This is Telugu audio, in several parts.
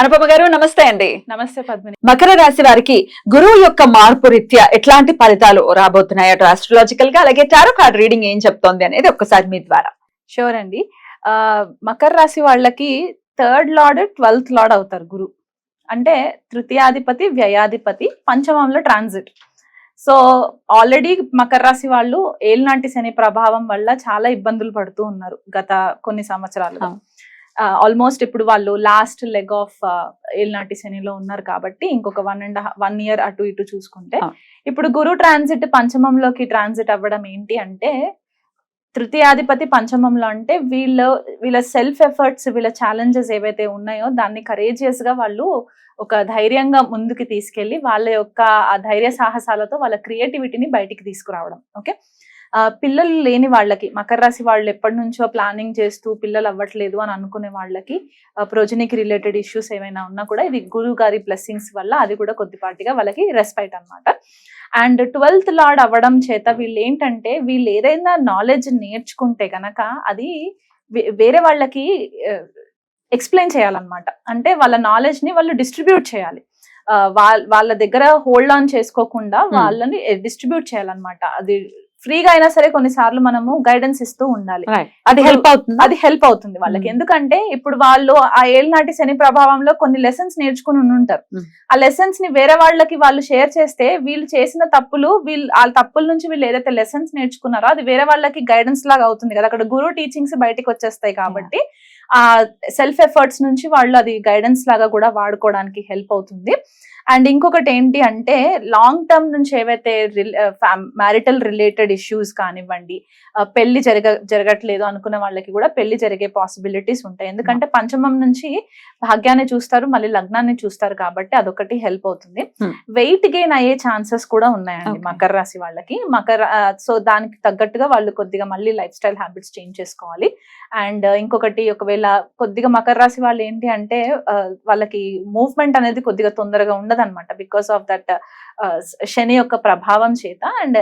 అనుపమ గారు నమస్తే అండి. నమస్తే పద్మిని. మకర రాశి వారికి గురువు యొక్క మార్పు రీత్యా ఎట్లాంటి ఫలితాలు రాబోతున్నాయి? అటు ఆస్ట్రలాజికల్గా అలాగే టారో కార్డ్ రీడింగ్ ఏం చెప్తోంది అనేది ఒక్కసారి మీ ద్వారా. షూర్ అండి. ఆ మకర రాశి వాళ్ళకి థర్డ్ లార్డ్ ట్వెల్త్ లార్డ్ అవుతారు గురు. అంటే తృతీయాధిపతి వ్యయాధిపతి పంచమంలో ట్రాన్సిట్ సో ఆల్రెడీ మకర రాశి వాళ్ళు ఏలినాటి శని ప్రభావం వల్ల చాలా ఇబ్బందులు పడుతూ ఉన్నారు గత కొన్ని సంవత్సరాలుగా. ఆల్మోస్ట్ ఇప్పుడు వాళ్ళు లాస్ట్ లెగ్ ఆఫ్ ఏలినాటి శనిలో ఉన్నారు కాబట్టి ఇంకొక వన్ అండ్ వన్ ఇయర్ అటు ఇటు చూసుకుంటే. ఇప్పుడు గురు ట్రాన్సిట్ పంచమంలోకి ట్రాన్సిట్ అవ్వడం ఏంటి అంటే తృతీయాధిపతి పంచమంలో అంటే వీళ్ళ వీళ్ళ సెల్ఫ్ ఎఫర్ట్స్ వీళ్ళ ఛాలెంజెస్ ఏవైతే ఉన్నాయో దాన్ని కరేజియస్గా వాళ్ళు ఒక ధైర్యంగా ముందుకు తీసుకెళ్ళి వాళ్ళ యొక్క ఆ ధైర్య సాహసాలతో వాళ్ళ క్రియేటివిటీని బయటికి తీసుకురావడం ఓకే పిల్లలు లేని వాళ్ళకి మకర రాశి వాళ్ళు ఎప్పటి నుంచో ప్లానింగ్ చేస్తూ పిల్లలు అవ్వట్లేదు అని అనుకునే వాళ్ళకి ప్రొజనికి రిలేటెడ్ ఇష్యూస్ ఏమైనా ఉన్నా కూడా ఇది గురువు గారి బ్లెస్సింగ్స్ వల్ల అది కూడా కొద్దిపాటిగా వాళ్ళకి రెస్పైట్ అన్నమాట. అండ్ ట్వెల్త్ లార్డ్ అవ్వడం చేత వీళ్ళు ఏంటంటే వీళ్ళు ఏదైనా నాలెడ్జ్ నేర్చుకుంటే గనక అది వేరే వాళ్ళకి ఎక్స్ప్లెయిన్ చేయాలన్నమాట. అంటే వాళ్ళ నాలెడ్జ్ని వాళ్ళు డిస్ట్రిబ్యూట్ చేయాలి. వాళ్ళ వాళ్ళ దగ్గర హోల్డ్ ఆన్ చేసుకోకుండా వాళ్ళని డిస్ట్రిబ్యూట్ చేయాలన్నమాట. అది ఫ్రీగా అయినా సరే కొన్నిసార్లు మనము గైడెన్స్ ఇస్తూ ఉండాలి. అది హెల్ప్ అవుతుంది? అది హెల్ప్ అవుతుంది వాళ్ళకి. Hmm. ఎందుకంటే ఇప్పుడు వాళ్ళు ఆ ఏళ్ళనాటి శని ప్రభావంలో కొన్ని లెసన్స్ నేర్చుకుని ఉంటారు Hmm. ఆ లెసన్స్ని వేరే వాళ్ళకి వాళ్ళు షేర్ చేస్తే వీళ్ళు చేసిన తప్పులు వీళ్ళు ఆ తప్పుల నుంచి వీళ్ళు ఏదైతే లెసన్స్ నేర్చుకున్నారో అది వేరే వాళ్ళకి గైడెన్స్ లాగా అవుతుంది కదా. అక్కడ గురువు టీచింగ్స్ బయటకు వచ్చేస్తాయి కాబట్టి ఆ సెల్ఫ్ ఎఫర్ట్స్ నుంచి వాళ్ళు అది గైడెన్స్ లాగా కూడా వాడుకోవడానికి హెల్ప్ అవుతుంది. అండ్ ఇంకొకటి ఏంటి అంటే లాంగ్ టర్మ్ నుంచి ఏవైతే మ్యారిటల్ రిలేటెడ్ ఇష్యూస్ కానివ్వండి పెళ్ళి జరగ జరగట్లేదు అనుకున్న వాళ్ళకి కూడా పెళ్ళి జరిగే పాసిబిలిటీస్ ఉంటాయి. ఎందుకంటే పంచమం నుంచి భాగ్యాన్ని చూస్తారు మళ్ళీ లగ్నాన్ని చూస్తారు కాబట్టి అదొకటి హెల్ప్ అవుతుంది. వెయిట్ గెయిన్ అయ్యే ఛాన్సెస్ కూడా ఉన్నాయండి. మకర రాశి వాళ్ళకి. మకర సో దానికి తగ్గట్టుగా వాళ్ళు కొద్దిగా మళ్ళీ లైఫ్ స్టైల్ హ్యాబిట్స్ చేంజ్ చేసుకోవాలి. అండ్ ఇంకొకటి ఒకవేళ కొద్దిగా మకర రాశి వాళ్ళు ఏంటి అంటే వాళ్ళకి మూవ్మెంట్ అనేది కొద్దిగా తొందరగా ఉండదు. ఉండదన్నమాట బికాస్ ఆఫ్ దట్ శని యొక్క ప్రభావం చేత అండ్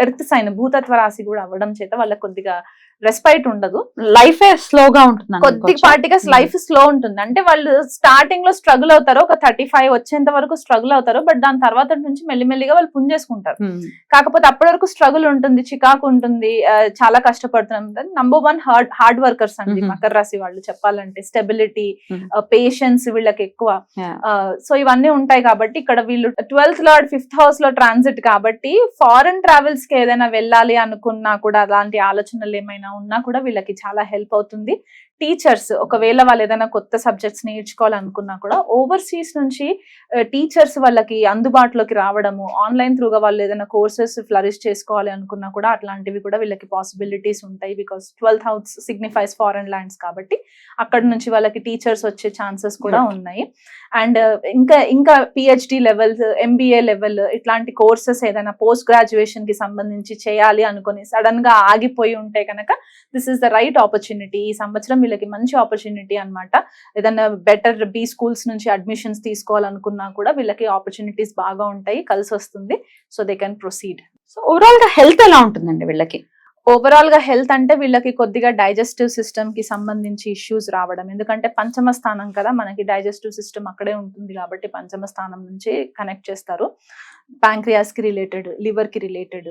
ఎర్త్ సైన్ భూతత్వ రాశి కూడా అవ్వడం చేత వాళ్ళకి కొద్దిగా రెస్పైట్ ఉండదు. లైఫ్ స్లోగా ఉంటుంది కొద్దిపాటిగా Hmm. లైఫ్ స్లో ఉంటుంది. అంటే వాళ్ళు స్టార్టింగ్లో స్ట్రగుల్ అవుతారు ఒక థర్టీ ఫైవ్ వచ్చేంత వరకు స్ట్రగుల్ అవుతారు బట్ దాని తర్వాత నుంచి మెల్లిమెల్లిగా వాళ్ళు పుంజేసుకుంటారు. కాకపోతే అప్పటి వరకు స్ట్రగుల్ ఉంటుంది చికాకు ఉంటుంది చాలా కష్టపడుతున్నాం. Number one hard hard workers అండి Mhm. మకర రాశి వాళ్ళు చెప్పాలంటే. స్టెబిలిటీ. పేషెన్స్ వీళ్ళకి ఎక్కువ. సో ఇవన్నీ ఉంటాయి కాబట్టి ఇక్కడ వీళ్ళు ట్వెల్త్ లార్డ్ ఫిఫ్త్ హౌస్లో ట్రాన్సిట్ కాబట్టి ఫారెన్ ట్రావెల్స్కి ఏదైనా వెళ్ళాలి అనుకున్నా కూడా అలాంటి ఆలోచనలు ఏమైనా ఉన్నా కూడా వీళ్ళకి చాలా హెల్ప్ అవుతుంది. టీచర్స్ ఒకవేళ వాళ్ళు ఏదైనా కొత్త సబ్జెక్ట్స్ నేర్చుకోవాలనుకున్నా కూడా ఓవర్సీస్ నుంచి టీచర్స్ వాళ్ళకి అందుబాటులోకి రావడము ఆన్లైన్ త్రూగా వాళ్ళు ఏదైనా కోర్సెస్ ఫ్లరిష్ చేసుకోవాలి అనుకున్నా కూడా అట్లాంటివి కూడా వీళ్ళకి పాసిబిలిటీస్ ఉంటాయి because twelfth house signifies foreign lands కాబట్టి అక్కడ నుంచి వాళ్ళకి టీచర్స్ వచ్చే ఛాన్సెస్ కూడా. ఉన్నాయి అండ్ ఇంకా ఇంకా పిహెచ్డి లెవెల్స్ ఎంబీఏ లెవెల్ ఇట్లాంటి కోర్సెస్ ఏదైనా పోస్ట్ గ్రాడ్యుయేషన్కి సంబంధించి చేయాలి అనుకుని సడన్గా ఆగిపోయి ఉంటే కనుక this is the right opportunity ఈ సంవత్సరం వీళ్ళకి మంచి ఆపర్చునిటీ అన్నమాట. ఏదైనా బెటర్ బీ స్కూల్స్ నుంచి అడ్మిషన్స్ తీసుకోవాలనుకున్నా కూడా వీళ్ళకి ఆపర్చునిటీస్ బాగా ఉంటాయి కలిసి వస్తుంది. So they can proceed so ఓవరాల్గా హెల్త్ ఎలా ఉంటుందండి వీళ్ళకి? ఓవరాల్గా హెల్త్ అంటే వీళ్ళకి కొద్దిగా డైజెస్టివ్ సిస్టమ్కి సంబంధించి ఇష్యూస్ రావడం. ఎందుకంటే పంచమ స్థానం కదా మనకి డైజెస్టివ్ సిస్టమ్ అక్కడే ఉంటుంది కాబట్టి పంచమ స్థానం నుంచి కనెక్ట్ చేస్తారు. ప్యాంక్రియాస్కి రిలేటెడ్ లివర్కి related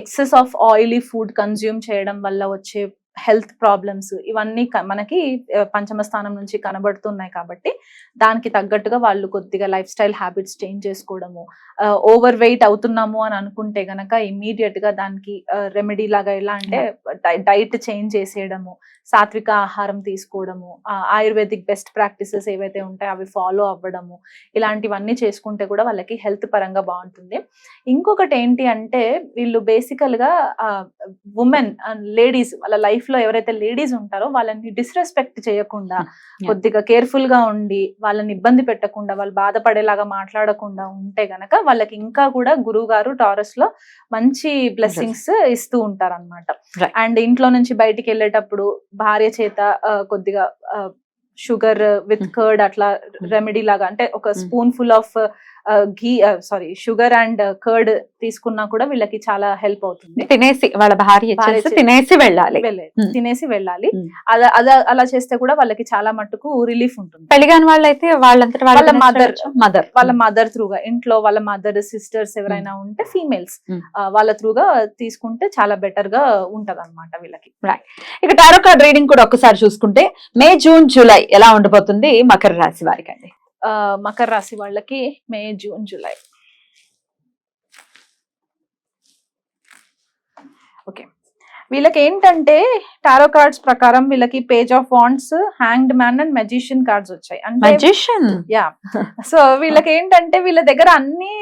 excess of oily food consume చేయడం వల్ల వచ్చే హెల్త్ ప్రాబ్లమ్స్ ఇవన్నీ మనకి పంచమ స్థానం నుంచి కనబడుతున్నాయి కాబట్టి దానికి తగ్గట్టుగా వాళ్ళు కొద్దిగా లైఫ్ స్టైల్ హ్యాబిట్స్ చేంజ్ చేసుకోవడము ఓవర్ వెయిట్ అవుతున్నాము అని అనుకుంటే గనక ఇమీడియట్గా దానికి రెమెడీ లాగా ఎలా అంటే డైట్ చేంజ్ చేసేయడము సాత్విక ఆహారం తీసుకోవడము ఆ, ఆయుర్వేదిక్ బెస్ట్ ప్రాక్టీసెస్ ఏవైతే ఉంటాయో అవి ఫాలో అవ్వడము ఇలాంటివన్నీ చేసుకుంటే కూడా వాళ్ళకి హెల్త్ పరంగా బాగుంటుంది. ఇంకొకటి ఏంటి అంటే వీళ్ళు బేసికల్గా ఉమెన్ లేడీస్ వాళ్ళ లైఫ్ లైఫ్లో ఎవరైతే లేడీస్ ఉంటారో వాళ్ళని డిస్రెస్పెక్ట్ చేయకుండా Yeah. కొద్దిగా కేర్ఫుల్గా ఉండి వాళ్ళని ఇబ్బంది పెట్టకుండా వాళ్ళు బాధపడేలాగా మాట్లాడకుండా ఉంటే గనక వాళ్ళకి ఇంకా కూడా గురువు గారు టారస్లో మంచి బ్లెస్సింగ్స్ ఇస్తూ ఉంటారు అనమాట. అండ్ ఇంట్లో నుంచి బయటికి వెళ్ళేటప్పుడు భార్య చేత కొద్దిగా షుగర్ విత్. కర్డ్ అట్లా రెమెడీ లాగా అంటే ఒక. Spoonful of ghee sorry sugar and curd తీసుకున్నా కూడా వీళ్ళకి చాలా హెల్ప్ అవుతుంది. తినేసి వాళ్ళ భార్య తినేసి వెళ్ళాలి. వెళ్ళే-. తినేసి వెళ్ళాలి. అలా అలా అలా చేస్తే కూడా వాళ్ళకి చాలా మట్టుకు రిలీఫ్ ఉంటుంది. పెళ్ళిగాని వాళ్ళైతే వాళ్ళంతట వాళ్ళ mother. మదర్ వాళ్ళ మదర్ త్రూగా ఇంట్లో వాళ్ళ మదర్ సిస్టర్స్ ఎవరైనా ఉంటే ఫీమేల్స్. వాళ్ళ త్రూగా తీసుకుంటే చాలా బెటర్గా ఉంటది అనమాట వీళ్ళకి ఇక టారో కార్డ్ రీడింగ్ కూడా ఒక్కసారి చూసుకుంటే మే జూన్ జూలై ఎలా ఉండబోతుంది మకర రాశి వారికి అండి మకర రాశి వాళ్ళకి మే జూన్ జూలై. ఓకే. వీళ్ళకి ఏంటంటే టారో కార్డ్స్ ప్రకారం వీళ్ళకి page of wands hanged man and magician cards వచ్చాయి. అంటే మజిషియన్ యా. సో వీళ్ళకి ఏంటంటే వీళ్ళ దగ్గర అన్ని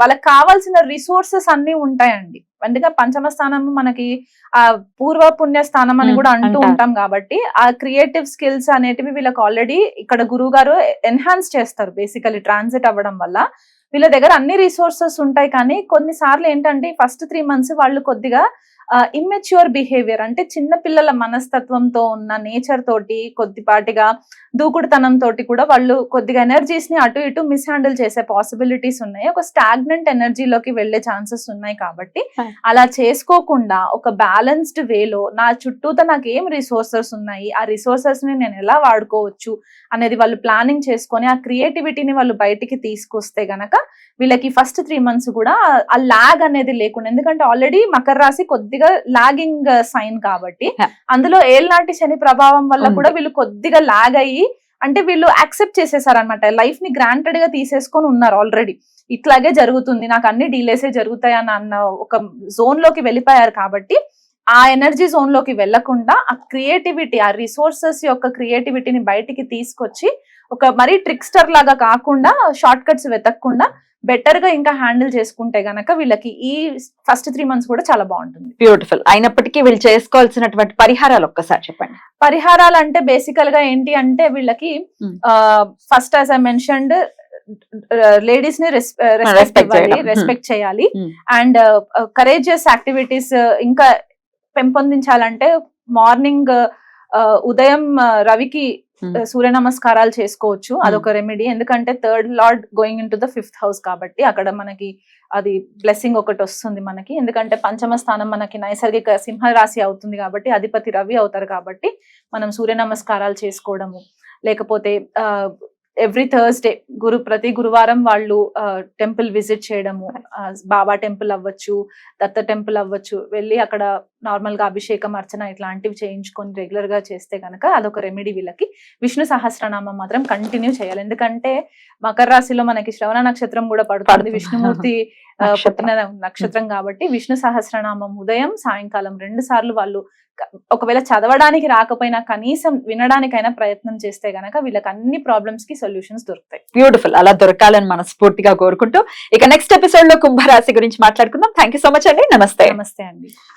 వాళ్ళకి కావాల్సిన రిసోర్సెస్ అన్ని ఉంటాయండి. అందుకే పంచమ స్థానం మనకి ఆ పూర్వ పుణ్య స్థానం అని కూడా అంటూ. ఉంటాం కాబట్టి ఆ క్రియేటివ్ స్కిల్స్ అనేటివి వీళ్ళకి ఆల్రెడీ ఇక్కడ గురువు గారు ఎన్హాన్స్ చేస్తారు బేసికలీ ట్రాన్సిట్ అవ్వడం వల్ల. వీళ్ళ దగ్గర అన్ని రిసోర్సెస్ ఉంటాయి కానీ కొన్నిసార్లు ఏంటంటే ఫస్ట్ త్రీ మంత్స్ వాళ్ళు కొద్దిగా ఇమ్మెచ్యూర్ బిహేవియర్ అంటే చిన్న పిల్లల మనస్తత్వంతో ఉన్న నేచర్ తోటి కొద్దిపాటిగా దూకుడుతనం తోటి కూడా వాళ్ళు కొద్దిగా ఎనర్జీస్ని అటు ఇటు మిస్హ్యాండిల్ చేసే పాసిబిలిటీస్ ఉన్నాయి. ఒక స్టాగ్నెంట్ ఎనర్జీలోకి వెళ్ళే ఛాన్సెస్ ఉన్నాయి కాబట్టి. అలా చేసుకోకుండా ఒక బ్యాలెన్స్డ్ వేలో నా చుట్టూత నాకు ఏం రిసోర్సెస్ ఉన్నాయి? ఆ రిసోర్సెస్ని నేను ఎలా వాడుకోవచ్చు? అనేది వాళ్ళు ప్లానింగ్ చేసుకొని ఆ క్రియేటివిటీని వాళ్ళు బయటికి తీసుకొస్తే గనక వీళ్ళకి ఫస్ట్ త్రీ మంత్స్ కూడా ఆ లాగ్ అనేది లేకుండా ఎందుకంటే ఆల్రెడీ మకర రాశి కొద్దిగా లాగింగ్ సైన్ కాబట్టి Yeah. అందులో ఏళ్ళనాటి శని ప్రభావం వల్ల. కూడా వీళ్ళు కొద్దిగా లాగ్ అయ్యి అంటే వీళ్ళు యాక్సెప్ట్ చేసేసారనమాట లైఫ్ని గ్రాంటెడ్గా తీసేసుకొని ఉన్నారు ఆల్రెడీ ఇట్లాగే జరుగుతుంది నాకు అన్ని డీలేసే జరుగుతాయి అని అన్న ఒక జోన్లోకి వెళ్ళిపోయారు కాబట్టి ఆ ఎనర్జీ జోన్లోకి వెళ్ళకుండా ఆ క్రియేటివిటీ ఆ రిసోర్సెస్ యొక్క క్రియేటివిటీని బయటికి తీసుకొచ్చి ఒక మరీ ట్రిక్స్టర్ లాగా కాకుండా షార్ట్ కట్స్ వెతకకుండా బెటర్గా ఇంకా హ్యాండిల్ చేసుకుంటే గనక వీళ్ళకి ఈ ఫస్ట్ త్రీ మంత్స్ కూడా చాలా బాగుంటుంది బ్యూటిఫుల్ అయినప్పటికీ వీళ్ళు చేసుకోవాల్సినటువంటి పరిహారాలు ఒక్కసారి చెప్పండి పరిహారాలు అంటే బేసికల్గా ఏంటి అంటే వీళ్ళకి. ఫస్ట్ యాజ్ ఐ మెన్షన్డ్ లేడీస్ని రెస్పెక్ట్. రెస్పెక్ట్ చేయాలి. అండ్ కరేజియస్ యాక్టివిటీస్ ఇంకా పెంపొందించాలంటే మార్నింగ్ ఉదయం రవికి సూర్య నమస్కారాలు చేసుకోవచ్చు. అదొక రెమెడీ ఎందుకంటే third lord going into the fifth house కాబట్టి అక్కడ మనకి అది బ్లెస్సింగ్ ఒకటి వస్తుంది మనకి. ఎందుకంటే పంచమ స్థానం మనకి నైసర్గిక సింహ రాశి అవుతుంది కాబట్టి అధిపతి రవి అవుతారు కాబట్టి మనం సూర్య నమస్కారాలు చేసుకోవడము. లేకపోతే ఎవ్రీ థర్స్డే గురు ప్రతి గురువారం వాళ్ళు టెంపుల్ విజిట్ చేయడము బాబా టెంపుల్ అవ్వచ్చు దత్త టెంపుల్ అవ్వచ్చు వెళ్ళి అక్కడ నార్మల్గా అభిషేకం అర్చన ఇట్లాంటివి చేయించుకొని రెగ్యులర్గా చేస్తే కనుక అదొక రెమెడీ వీళ్ళకి విష్ణు సహస్రనామం మాత్రం కంటిన్యూ చేయాలి ఎందుకంటే మకర రాశిలో మనకి శ్రవణ నక్షత్రం కూడా పడుతుంది. విష్ణుమూర్తి. పుట్టిన నక్షత్రం కాబట్టి విష్ణు సహస్రనామం ఉదయం సాయంకాలం రెండు సార్లు వాళ్ళు ఒకవేళ చదవడానికి రాకపోయినా కనీసం వినడానికైనా ప్రయత్నం చేస్తే గనక వీళ్ళకి అన్ని ప్రాబ్లమ్స్కి సొల్యూషన్స్ దొరుకుతాయి. బ్యూటిఫుల్ అలా దొరకాలని మనస్ఫూర్తిగా కోరుకుంటూ ఇక నెక్స్ట్ ఎపిసోడ్లో కుంభరాశి గురించి మాట్లాడుకుందాం. థ్యాంక్ యూ సో మచ్ అండి. నమస్తే. నమస్తే అండి.